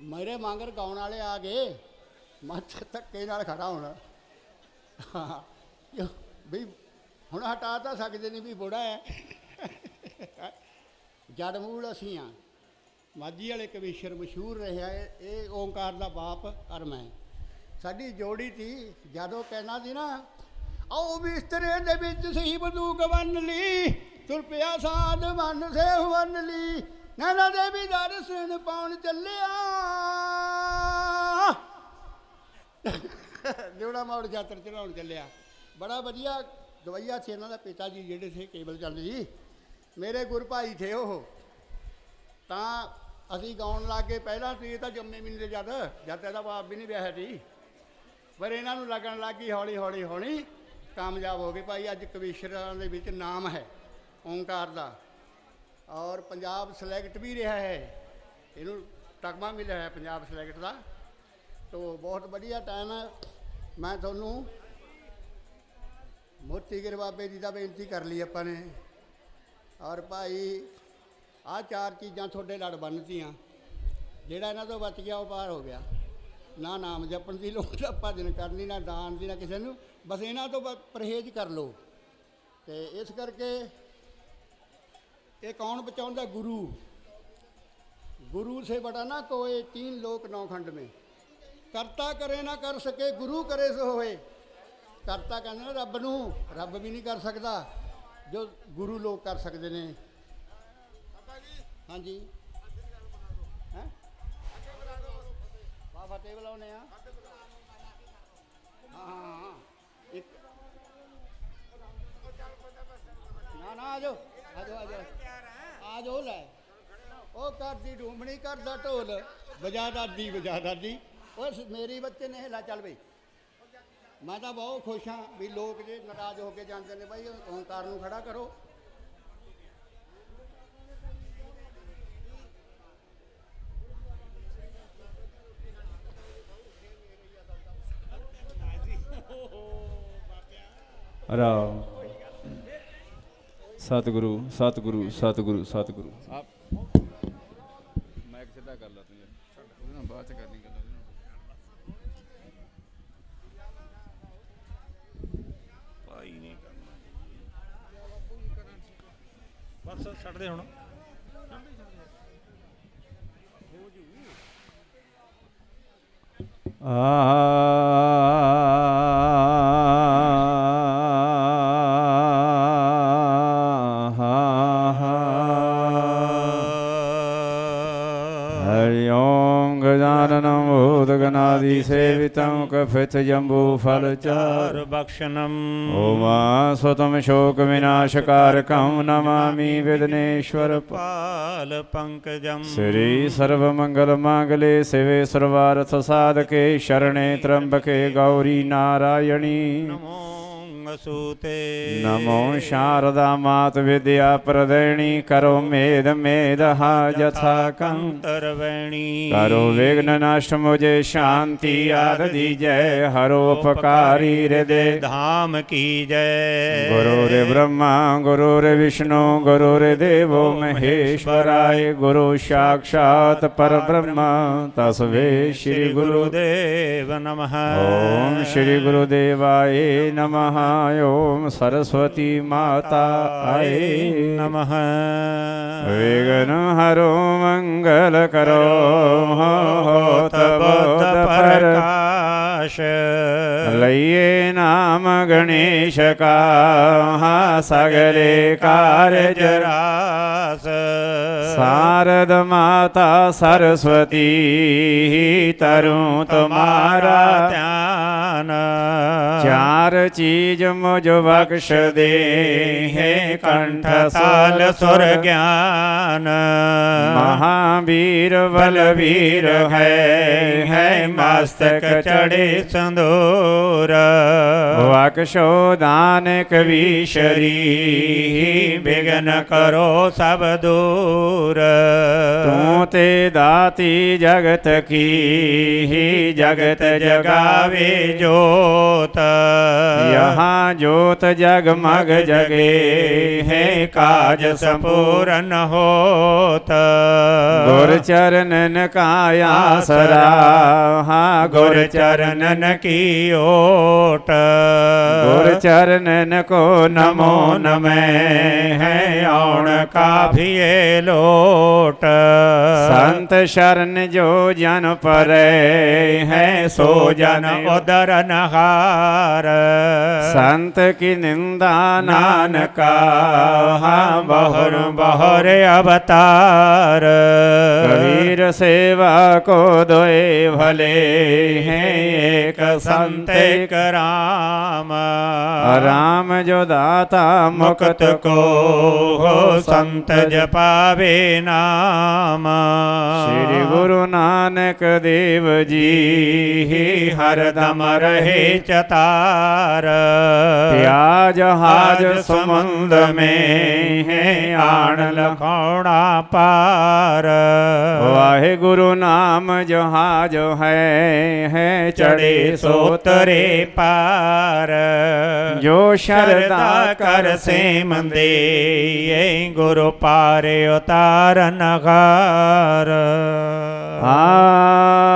ਮੇਰੇ ਮੰਗਰ ਗਾਉਣ ਵਾਲੇ ਆ ਗਏ। ਮੈਂ ਧੱਕੇ ਨਾਲ ਖੜਾ ਹੋਣਾ। ਹਾਂ ਵੀ ਹੁਣ ਹਟਾ ਤਾਂ ਸਕਦੇ ਨਹੀਂ ਵੀ ਬੁੜਾ ਹੈ। ਜੜ ਮੂਲ ਅਸੀਂ ਆ ਮਾਝੀ ਵਾਲੇ ਕਵੀਸ਼ਰ ਮਸ਼ਹੂਰ ਰਿਹਾ ਇਹ ਓਂਕਾਰ ਦਾ ਬਾਪ ਔਰ ਮੈਂ ਸਾਡੀ ਜੋੜੀ ਸੀ ਜਦੋਂ ਕਹਿਣਾ ਸੀ ਨਾ, ਆਓ ਬਿਸਤਰੇ ਦੇ ਵਿੱਚ ਸਹੀ ਬੰਦੂਕ ਬੰਨ ਲਈ, ਤੁਰ ਪਿਆ ਸਾਧ ਮਨ ਸੇ ਵੰਨ ਲਈ। ਨੈਣਾ ਦੇਵੀ ਦਰਸ਼ਨ ਪਾਉਣ ਚੱਲਿਆ। ਜਿਹੜਾ ਮੌੜ ਯਾਤਰ ਚੜਾਉਣ ਚੱਲਿਆ। ਬੜਾ ਵਧੀਆ ਗਵਈਆ ਸੀ ਇਹਨਾਂ ਦਾ ਪਿਤਾ ਜੀ, ਜਿਹੜੇ ਸੀ ਕੇਬਲ ਚੰਦ ਜੀ। ਮੇਰੇ ਗੁਰ ਭਾਈ ਥੇ ਉਹ। ਤਾਂ ਅਸੀਂ ਗਾਉਣ ਲੱਗੇ ਪਹਿਲਾਂ ਸੀ ਇਹ ਤਾਂ ਜੰਮੇ ਵੀ ਨਹੀਂ ਜਦ ਜਦ ਇਹਦਾ ਬਾਪ ਵੀ ਨਹੀਂ ਵਿਆਹਿਆ ਸੀ। ਪਰ ਇਹਨਾਂ ਨੂੰ ਲੱਗਣ ਲੱਗੀ ਹੌਲੀ ਹੌਲੀ ਹੌਲੀ ਕਾਮਯਾਬ ਹੋ ਗਏ। ਭਾਈ, ਅੱਜ ਕਵੀਸ਼ਰਾਂ ਦੇ ਵਿੱਚ ਨਾਮ ਹੈ, ਓਂਕਾਰ ਦਾ। ਔਰ ਪੰਜਾਬ ਸਿਲੈਕਟ ਵੀ ਰਿਹਾ ਹੈ। ਇਹਨੂੰ ਤਗਮਾ ਮਿਲਿਆ ਹੈ ਪੰਜਾਬ ਸਿਲੈਕਟ ਦਾ। ਤੋ ਬਹੁਤ ਵਧੀਆ ਟਾਈਮ ਹੈ। ਮੈਂ ਤੁਹਾਨੂੰ ਮੋਤੀ ਗਿਰ ਬਾਬੇ ਜੀ ਦਾ ਬੇਨਤੀ ਕਰ ਲਈ ਆਪਾਂ ਨੇ। ਔਰ ਭਾਈ, ਆਹ ਚਾਰ ਚੀਜ਼ਾਂ ਤੁਹਾਡੇ ਲੜ ਬੰਨਤੀਆਂ। ਜਿਹੜਾ ਇਹਨਾਂ ਤੋਂ ਬਚ ਗਿਆ ਉਹ ਪਾਰ ਹੋ ਗਿਆ। ਨਾ ਨਾਮ ਜਪਣ ਦੀ ਲੋੜ, ਨਾ ਭਜਨ ਕਰਨੀ ਨਾ ਦਾਨ ਦੀ, ਨਾ ਕਿਸੇ ਨੂੰ। ਬਸ ਇਹਨਾਂ ਤੋਂ ਬ- ਪਰਹੇਜ਼ ਕਰ ਲਓ। ਤੇ ਇਸ ਕਰਕੇ ਇਹ ਕੌਣ ਬਚਾਉਂਦਾ? ਗੁਰੂ। ਗੁਰੂ ਸੇ ਬੜਾ ਨਾ ਕੋਏ ਤੀਨ ਲੋਕ ਨੌ ਖੰਡ ਕਰਤਾ ਕਰੇ ਨਾ ਕਰ ਸਕੇ, ਗੁਰੂ ਕਰੇ ਸੋ ਹੋਏ। ਕਰਤਾ ਕਹਿੰਦੇ ਨਾ ਰੱਬ ਨੂੰ, ਰੱਬ ਵੀ ਨਹੀਂ ਕਰ ਸਕਦਾ, ਜੋ ਗੁਰੂ ਲੋਕ ਕਰ ਸਕਦੇ ਨੇ। ਹਾਂਜੀ। ਹੈ? ਬਾ ਫਤਿਹ ਬੁਲਾਉਨੇ ਆ। ਹਾਂ ਇੱਕ ਨਾ ਨਾ ਆਜੋ ਆਜੋ ਆਜੋ ਆਜੋ ਲੈ। ਉਹ ਕਰਦੀ ਢੂਮਣੀ, ਕਰਦਾ ਢੋਲ। ਵਜਾ ਦਾਦੀ ਵਜਾ ਦਾਦੀ। ਉਸ ਮੇਰੀ ਬੱਚੇ ਨੇ ਹਿਲਾ, ਚੱਲ ਬਈ। ਮੈਂ ਤਾਂ ਬਹੁਤ ਖੁਸ਼ ਹਾਂ ਵੀ ਲੋਕ ਜੇ ਨਾਰਾਜ਼ ਹੋ ਕੇ ਜਾਂਦੇ ਨੇ ਭਾਈ ਓਂਕਾਰ ਨੂੰ ਖੜਾ ਕਰੋ। ਰਾਮ। ਸਤਿਗੁਰੂ ਸਤਿਗੁਰੂ ਸਤਿਗੁਰੂ ਸਤਿਗੁਰੂ ਆਪ ਮਾਈਕ ਸਿੱਧਾ ਕਰ ਲਾ ਤੂੰ ਯਾਰ ਉਹਦੇ ਨਾਲ ਬਾਅਦ ਚ ਕਰਨੀ ਗੱਲ ਉਹਦੇ ਨਾਲ ਭਾਈ ਨਹੀਂ ਕਰਨਾ ਬਸ ਹੁਣ। ਹਰਿ ਭੂਤਗਨਾਦੀ ਸੇਵਿਤੰ ਕਫਿਤ ਜੰਬੂ ਫਲ ਚਾਰ ਬਖਸ਼ਨਮ ਓਮਾ ਸੁਤਮ ਸ਼ੋਕ ਵਿਨਾਸ਼ਕਾਰਕੰ ਨਮਾਮਿ ਵਿਦਨੇਸ਼ਵਰ ਪਾਲ ਪੰਕਜੰ। ਸ੍ਰੀ ਸਰਵ ਮੰਗਲ ਮਾਂਗਲੇ ਸਿਵੇ ਸਰਵਾਰਥ ਸਾਧਕੇ ਸ਼ਰਣੇ ਤਰੰਬਕੇ ਗੌਰੀ ਨਾਰਾਇਣੀ। ਨਮੋ ਅਸੂਤੇ ਨਮੋ ਸ਼ਾਰਦਾ ਮਾਤ ਵਿਦਿਆ ਪ੍ਰਦੈਣੀ ਕਰੋ ਮੇਦ ਮੇਦਹਾ ਜਥਾ ਕੰ ਅੰਤਰਵੈਣੀ ਕਰੋ ਵਿਗਨ ਨਾਸ਼ ਮੁਝੇ ਸ਼ਾਂਤੀ ਆਦ ਦੀਜੈ ਹਰੋ ਉਪਕਾਰੀ ਹਿਰਦੇ ਧਾਮ ਕੀ ਜੈ। ਗੁਰੂ ਰੇ ਬ੍ਰਹਮਾ ਗੁਰੂ ਰੇ ਵਿਸ਼ਨੂੰ ਗੁਰੂ ਰੇ ਦੇਵੋ ਮਹੇਸ਼ਵਰਾਏ। ਗੁਰੂ ਸਾਖਾਤ ਪਰਬ੍ਰਹਮਾ ਤਸਵੇ ਸ੍ਰੀ ਗੁਰੂ ਗੁਰੂਦੇਵ ਨਮః। ਓਮ ਸ੍ਰੀ ਗੁਰੂਦੇਵਾਏ ਨਮః ਓਮ ਸਰਸਵਤੀ ਮਾਤਾ ਆਏ ਨਮః ਵਿਗਨ ਹਰੋ ਮੰਗਲ ਕਰੋ ਹੋਤ ਬੋਧ ਪਰ ਪ੍ਰਕਾਸ਼ ਲਈਏ ਨਾਮ ਗਣੇਸ਼ ਕਾ ਹਾ ਸਗਲੇ ਚਾਰ ਚੀਜ ਮੁਝ ਬਖਸ਼ ਦੇ ਹੈ ਕੰਠ ਤਾਲ ਸੁਰ ਗਿਆਨ। ਮਹਾਵੀਰ ਬਲਵੀਰ ਹੈ ਹੈ ਮਸਤਕ ਚੜੇ ਸੰਦੋਰ। ਬਖਸ਼ੋ ਦਾਨ ਕਵੀਸ਼ਰੀ ਬਿਗਨ ਕਰੋ ਸਭ ਦੂਰ। ਤੂੰ ਤੇ ਦਾਤੀ ਜਗਤ ਕੀ ਹੀ ਜਗਤ ਜਗਾਵੇ ਜੋਤ। ਯਹਾਂ ਜੋਤ ਜਗ ਮਗ ਜਗੇ ਹੈ ਕਾਜ ਸੰਪੂਰਨ ਹੋਤ। ਗੁਰ ਚਰਨਨ ਕਾਇਆ ਸਰਾਹਾ ਗੁਰ ਚਰਨਨ ਕੀ ਓਟ। ਗੁਰ ਚਰਨਨ ਕੋ ਨਮੋ ਨਮੈ hey. औण काभिए लोट। संत शरण जो जन परे है सो जन उदर नहार। संत की निंदा नान का हाँ बहुर बहुरे अवतार। वीर सेवा को दोए भले हैं एक संत एक राम। राम जो दाता मुक्त को मोहो संत जपावे नाम श्री गुरु नानक देव जी ही हरदम रहे चतार। प्याज हाज सुमंद में है आण लखौड़ा पार वाहे गुरु नाम जहाँ जो है है चढ़े सोतरे पार। जो शरदा कर से मंदे। ਏ ਗੁਰੂ ਪਾਰੇ ਉਤਾਰਨ ਘਾਰ। ਹਾਂ।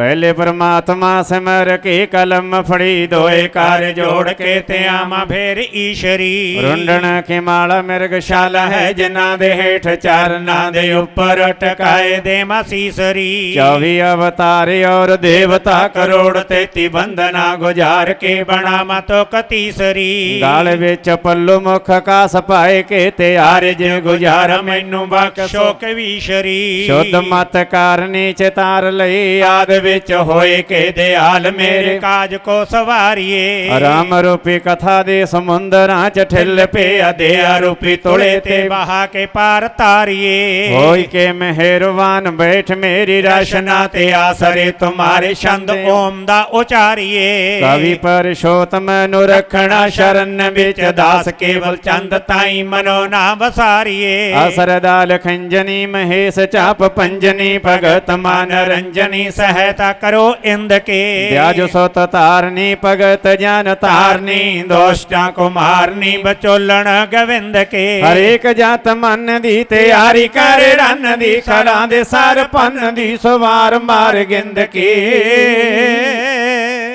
ਪਹਿਲੇ ਪਰਮਾਤਮਾ ਸਿਮਰ ਕੇ ਕਲਮ ਫੜੀ ਦੋਏ ਕਰ ਜੋੜ ਕੇ ਤੇ ਆਮਾ ਫੇਰ ਈਸ਼ਰੀ। ਰੁੰਡਣ ਕੇ ਮਾਲਾ ਮਿਰਗਸ਼ਾਲਾ ਹੈ ਜਿਨ੍ਹਾਂ ਦੇ ਹੇਠ ਚਰਨਾਂ ਦੇ ਉੱਪਰ ਟਕਾਏ ਦੇ ਮਸੀਸਰੀ। 24 ਅਵਤਾਰ ਔਰ ਦੇਵਤਾ ਕਰੋੜ ਤੇਤੀ ਬੰਦਨਾ ਗੁਜ਼ਾਰ ਕੇ ਬਣਾ ਮਤੋ ਕਤੀਸਰੀ ਗਾਲ ਵਿੱਚ ਪੱਲੂ ਮੁਖ ਕਾਸ ਪਾਏ ਕੇ ਤੇ ਆਰਜ ਗੁਜ਼ਾਰ ਮੈਨੂੰ ਬਖਸ਼ੋ ਸ਼ੋਕ ਵੀਸ਼ਰੀ। ਸ਼ੁੱਧ ਮਤ ਕਾਰਨੀ ਚਿਤਾਰ ਲਈ ਆਦ ਵਿੱਚ ਹੋਏ ਕੇ ਦਿਆਲ ਮੇਰੇ ਕਾਜ ਕੋ ਸਵਾਰੀਏ। ਰਾਮ ਰੂਪੀ ਕਥਾ ਦੇ ਸਮੁੰਦਰਾਂ ਚ ਠਿੱਲ ਪਿਆ ਦਿਆ ਰੂਪੀ ਤੁਲੇ ਤੇ ਬਹਾ ਕੇ ਪਾਰ ਤਾਰੀਏ। ਹੋਈ ਕੇ ਮਿਹਰਬਾਨ ਬੈਠ ਮੇਰੀ ਰਸ਼ਨਾ ਤੇ ਆਸਰੇ ਤੁਮਾਰੇ ਛੰਦ ਓਮ ਦਾ ਉਚਾਰੀਏ। ਕਵੀ ਪਰਸ਼ੋਤਮ ਨੂੰ ਰੱਖਣਾ ਸ਼ਰਨ ਵਿੱਚ ਦਾਸ ਕੇਵਲ ਚੰਦ ਤਾਈ ਮਨੋ ਨਾ ਵਸਾਰੀਏ ਅਸਰਦਾਲ ਖੰਜਨੀ ਮਹੇਸ਼ ਚਾਪ ਪੰਜਨੀ ਭਗਤ ਮਨ ਰੰਜਨੀ ਸਹਾਇਤਾ ਕਰੋ ਇੰਦ ਕੇ। ਵਿਆਜ ਸੁਤ ਤਾਰਨੀ ਭਗਤ ਜਨ ਤਾਰਨੀ ਦੋਸ਼ਟਾਂ ਕੋ ਮਾਰਨੀ ਬਚੋਲਣ ਗਵਿੰਦ ਕੇ। ਹਰੇਕ ਜਾਤ ਮਨ ਦੀ ਤਿਆਰੀ ਕਰ ਰਨ ਦੀ ਖੜਾਂ ਦੇ ਸਰ ਪੰਨ ਦੀ ਸਵਾਰ ਮਾਰ ਗਿੰਦ ਕੀ।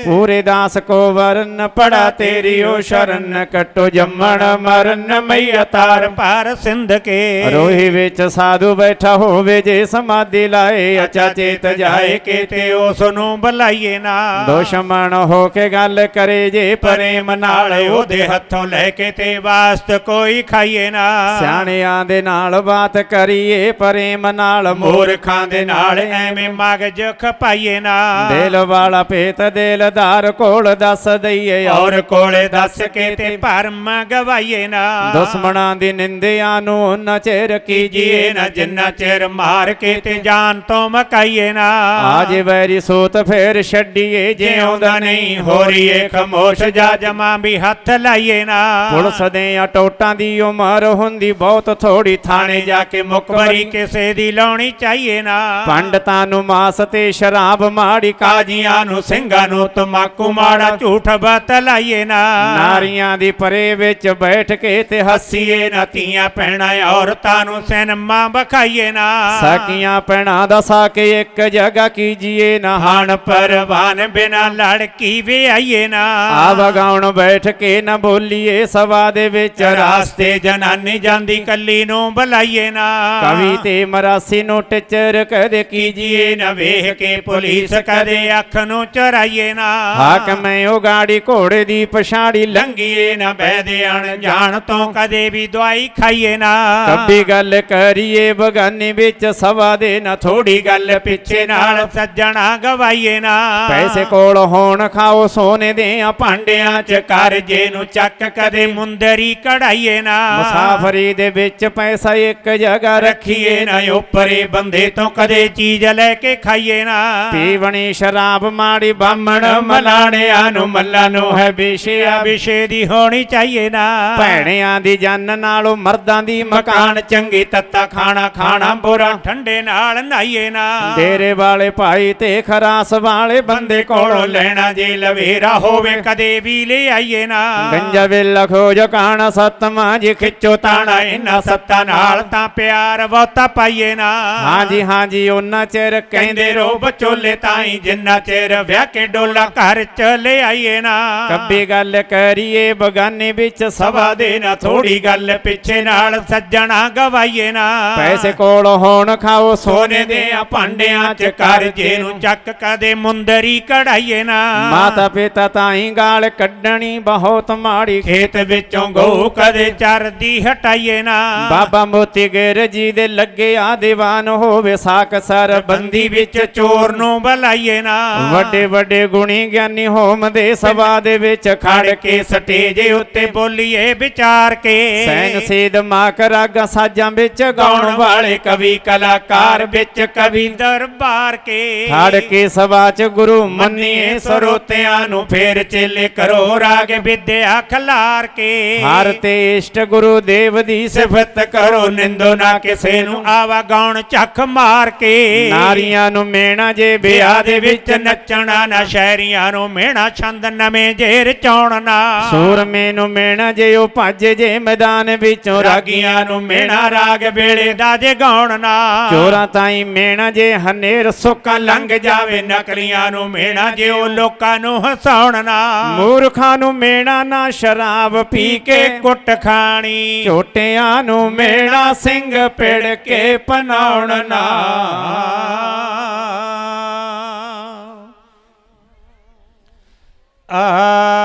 ਪੂਰੇ ਦਾਸ ਕੋ ਵਰਨ ਪੜਾ ਤੇਰੀ ਓ ਸ਼ਰਨ ਕਟੋ ਜੰਮਣ ਮਰਨ ਮਈਆ ਤਾਰ ਪਾਰ ਸਿੰਧ ਕੇ। ਰੋਹੀ ਵਿੱਚ ਸਾਧੂ ਬੈਠਾ ਹੋਵੇ ਜੇ ਸਮਾਧੀ ਲਾਏ ਅਚਾ ਚੇਤ ਜਾਏ ਕੇ ਕੇ ਤੇ ਉਸ ਨੂੰ ਬੁਲਾਈਏ ਨਾ। ਦੁਸ਼ਮਣ ਹੋ ਕੇ ਗੱਲ ਕਰੇ ਜੇ ਪ੍ਰੇਮ ਨਾਲ ਉਹਦੇ ਹੱਥੋਂ ਲੈ ਕੇ ਤੇ ਵਾਸਤ ਕੋਈ ਖਾਈਏ ਨਾ। ਸਿਆਣਿਆਂ ਦੇ ਨਾਲ ਬਾਤ ਕਰੀਏ ਪ੍ਰੇਮ ਨਾਲ ਮੂਰਖਾਂ ਦੇ ਨਾਲ ਐਵੇਂ ਮਗਜ ਖਪਾਈਏ ਨਾ। ਦਿਲ ਵਾਲਾ ਭੇਤ ਦਿਲਦਾਰ ਕੋਲ ਦੱਸ ਦਈਏ ਔਰ ਕੋਲੇ ਦੱਸ ਕੇ ਤੇ ਭਰਮ ਗਵਾਈਏ ਨਾ। ਦੁਸ਼ਮਣਾਂ ਦੀ ਨਿੰਦਿਆਂ ਨੂੰ ਉਹਨਾਂ ਚਿਰ ਕੀਜੀਏ ਜੀਏ ਨਾ ਜਿੰਨਾ ਚਿਰ ਮਾਰ ਕੇ ਤੇ ਜਾਨ ਤੋਂ ਮਕਾਈਏ ਨਾ। ਆਜ ਵੈਰੀ ਸੂਤ ਫੇਰ ਛੱਡੀਏ ਜਿਉਂਦਾ ਨਹੀਂ ਹੋ ਹੋਰੀਏ ਖਮੋਸ਼ ਜਾ ਜਮਾ ਵੀ ਹੱਥ ਲਾਈਏ ਨਾ। ਪੁਲਿਸ ਦੇ ਟੋਟਾਂ ਦੀ ਉਮਰ ਹੁੰਦੀ ਬਹੁਤ ਥੋੜੀ ਥਾਣੇ ਜਾ ਕੇ ਮੁਕਬਰੀ ਮੁਕਬਰੀ ਕਿਸੇ ਦੀ ਲਾਉਣੀ ਚਾਹੀਏ ਨਾ। ਪੰਡਤਾਂ ਨੂੰ ਮਾਸ ਤੇ ਸ਼ਰਾਬ ਮਾੜੀ ਕਾਜੀਆਂ ਨੂੰ ਸਿੰਘਾਂ ਨੂੰ ਤਮਾਕੂ ਮਾੜਾ ਝੂਠ ਬਤਲਾਈਏ ਨਾ। ਨਾਰੀਆਂ ਦੀ ਪਰੇ ਵਿੱਚ ਬੈਠ ਕੇ ਤੇ ਹੱਸੀਏ ਨਾ। ਧੀਆਂ ਪੈਣਾ ਔਰਤਾਂ ਨੂੰ ਸਿਨੇਮਾ ਬਖਾਈਏ ਨਾ। ਸਾਕੀਆਂ ਪੈਣਾ ਦਾ ਸਾਕੇ ਇੱਕ ਜਗ੍ਹਾ ਕੀਜੀਏ ਨਾ। ਹਾਣ ਪਰਵਾਨ ਬਿਨਾ ਲੜਕੀ ਵਿਆਈਏ ਨਾ। ਆ ਵਗਾਉਣ ਬੈਠ ਕੇ ਨਾ ਬੋਲੀਏ ਸਵਾ ਦੇ ਵਿੱਚ। ਰਾਸਤੇ ਜਨਾਨੀ ਜਾਂਦੀ ਕੱਲੀ ਨੂੰ ਬੁਲਾਈਏ ਨਾ। ਕਵੀ ਤੇ ਮਰਾਸੀ ਨੂੰ ਟਿਚਰ ਕਦੇ ਕੀਜੀਏ ਜੀਏ ਨਾ। ਵੇਖ ਕੇ ਪੁਲਿਸ ਕਦੇ ਅੱਖ ਨੂੰ ਚਰਾਈਏ ਨਾ। ਹਾਕਮ ਉਹ ਗਾੜੀ ਘੋੜੇ ਦੀ ਪਛਾੜੀ ਲੰਗੀ ਲੰਗੀਏ ਨਾ ਬਹਿਦੇ ਅਣਜਾਣ ਤੋਂ ਕਦੇ ਵੀ ਦਵਾਈ ਖਾਈਏ ਨਾ। ਕੱਬੀ ਗੱਲ ਕਰੀਏ ਬਗਾਨੀ ਵਿੱਚ ਸਵਾ ਦੇ ਨਾ ਥੋੜੀ ਗੱਲ ਪਿੱਛੇ ਨਾਲ ਸੱਜਣਾ ਗਵਾਈਏ ਨਾ। ਪੈਸੇ ਕੋਲ ਹੋਣ ਖਾਓ ਸੋਨੇ ਦੇ ਆ ਭਾਂਡਿਆਂ ਚ ਕਰਜੇ ਨੂੰ ਚੱਕ ਕਦੇ ਮੁੰਦਰੀ ਕਢਾਈਏ ਨਾ। ਮੁਸਾਫਰੀ ਦੇ ਵਿੱਚ ਪੈਸਾ ਇੱਕ ਜਗ੍ਹਾ ਰੱਖੀਏ ਰੱਖੀਏ ਨਾ ਉੱਪਰੇ ਬੰਦੇ ਤੋਂ ਕਦੇ ਚੀਜ਼ ਲੈ ਕੇ ਖਾਈਏ ਨਾ। ਪੀਵਣੀ ਸ਼ਰਾਬ ਮਾੜੀ ਬਾਮਣ ਮਲਾਣਿਆਂ ਨੂੰ ਮੱਲਾਂ ਨੂੰ ਹੈ ਵਿਸ਼ਿਆ ਵਿਸ਼ੇ ਦੀ ਹੋਣੀ ਚਾਹੀਏ ਨਾ। ਭੈਣਿਆਂ ਦੀ ਜਨ ਨਾਲੋਂ ਮਰਦਾਂ ਦੀ ਮਕਾਨ ਚੰਗੀ ਤੱਤਾ ਖਾਣਾ ਖਾਣਾ ਬੁਰਾ ਠੰਡੇ ਨਾਲ ਨਹਾਈਏ ਨਾ। ਡੇਰੇ ਵਾਲੇ ਭਾਈ ਤੇ ਖਰਾਸ ਵਾਲੇ ਬੰਦੇ ਕੋਲੋਂ ਲੈਣਾ ਜੇ ਲਵੇਰਾ ਹੋਵੇ ਕਦੇ ਵੀ ਲੈ ਆਈਏ ਨਾ। ਗੰਜਾ ਵੇ ਲਖੋ ਜਕਾਣਾ ਸਤਮਾ ਜੀ ਖਿੱਚੋ ਤਾਣਾ ਇਹਨਾਂ ਸੱਤਾਂ ਨਾਲ। ਤਾਂ ਪਿਆਰ ਬਹੁਤਾ ਪਾਈਏ ਨਾ। ਹਾਂਜੀ ਹਾਂਜੀ ਉਹਨਾਂ ਚਿਰ ਕਹਿੰਦੇ ਰੋ ਬਚੋਲੇ ਤਾਈ ਜਿੰਨਾ ਚਿਰ ਵਿਆਹ ਕੇ ਡੋਲਾ ਘਰ ਚ ਲੈ ਆਈਏ ਨਾ। ਕੱਬੀ ਗੱਲ ਕਰੀਏ ਬਗਾਨੇ ਵਿੱਚ ਸਵਾ ਦੇ ਨਾ ਥੋੜੀ ਗੱਲ ਪਿੱਛੇ ਨਾਲ ਸੱਜਣਾ ਗਵਾਈਏ ਨਾ। ਪੈਸੇ ਕੋਲ ਹੋਣ ਖਾਓ ਸੋਨੇ ਦੇ ਆ ਭਾਂਡਿਆਂ ਚ ਕਰਜੇ ਨੂੰ ਨੂੰ। ਚੱਕ ਕਦੇ ਮੁੰਦਰੀ ਕਢਾਈਏ ਨਾ। ਮਾਤਾ ਪਿਤਾ ਤਾਈ ਗਾਲ ਕੱਢਣੀ ਬਹੁਤ ਮਾੜੀ। ਖੇਤ ਵਿੱਚੋਂ ਗਊ ਕਦੇ ਚਰਦੀ ਹਟਾਈਏ ਨਾ। ਬਾਬਾ ਮੋਤੀ ਗੇਰ ਜੀ ਦੇ ਲੱਗੇ ਆ ਦੀਵਾਨ ਹੋਵੇ ਸਾਕ ਸਰ ਬੰਦੀ ਵਿੱਚ ਚੋਰ ਨੂੰ ਬੁਲਾਈਏ ਨਾ। ਵੱਡੇ ਵੱਡੇ ਗੁਣੀ ਗਿਆਨੀ ਹੋਮ ਦੇ ਸਭਾ ਦੇ ਵਿੱਚ ਖੜ ਕੇ ਸਟੇਜ ਉੱਤੇ ਬੋਲੀਏ ਵਿਚਾਰ ਕੇ। ਸੈਨ ਸੇਦ ਮਾਕ ਰਾਗਾ ਸਾਜਾਂ ਵਿੱਚ ਗਾਉਣ ਵਾਲੇ ਕਵੀ ਕਲਾਕਾਰ ਵਿੱਚ ਕਵੀ ਦਰਬਾਰ ਕੇ। ਖੜ ਕੇ ਸਭਾ ਚ ਗੁਰੂ ਮੰਨੀਏ ਸਰੋਤਿਆਂ ਨੂੰ ਫੇਰ ਚੇਲੇ ਕਰੋ ਰਾਗ ਵਿਦਿਆ ਖਲਾਰ ਕੇ। ਹਰ ਤੇ ਇਸ਼ਟ ਗੁਰੂ ਦੇਵ ਦੀ ਸਿਫਤ ਕਰੋ ਨਿੰਦੋ ਨਾ ਕਿਸੇ ਨੂੰ ਆਵਾ ਗਾਉਣ ਚੱਖ ਮਾਰ ਕੇ। ਨਾਰੀਆਂ ਨੂੰ ਮੇਣਾ ਜੇ ਵਿਆਹ ਦੇ ਵਿੱਚ ਨੱਚਣਾ ਨਾ ਸ਼ਹਿਰੀਆਂ ਨੂੰ ਮਿਹਣਾ ਛੰਦ ਨਵੇਂ ਜੇਰ ਚੌਣਨਾ ਸੂਰਮੇ ਨੂੰ ਮੇਣਾ ਜੇ ਉਹ ਭੱਜ ਜੇ ਮੈਦਾਨ ਵਿੱਚੋਂ ਰਾਗੀਆਂ ਨੂੰ ਮੇਣਾ ਰਾਗ ਵੇਲੇ ਦਾ ਜੇ ਗਾਉਣਨਾ ਚੋਰਾਂ ਤਾਈ ਮੇਣਾ ਜੇ ਹਨੇਰ ਸੁੱਕਾ ਲੰਘ ਜਾਵੇ ਨਕਲੀਆਂ ਨੂੰ ਮੇਣਾ ਜੇ ਉਹ ਲੋਕਾਂ ਨੂੰ ਹਸਾਉਣਨਾ ਮੂਰਖਾਂ ਨੂੰ ਮੇਣਾ ਨਾ ਸ਼ਰਾਬ ਪੀ ਕੇ ਕੁੱਟ ਖਾਣੀ। ਝੋਟਿਆਂ ਨੂੰ ਮੇਣਾ ਸਿੰਘ ਪਿੜ ਕੇ ਪਨਾਉਣ Ah.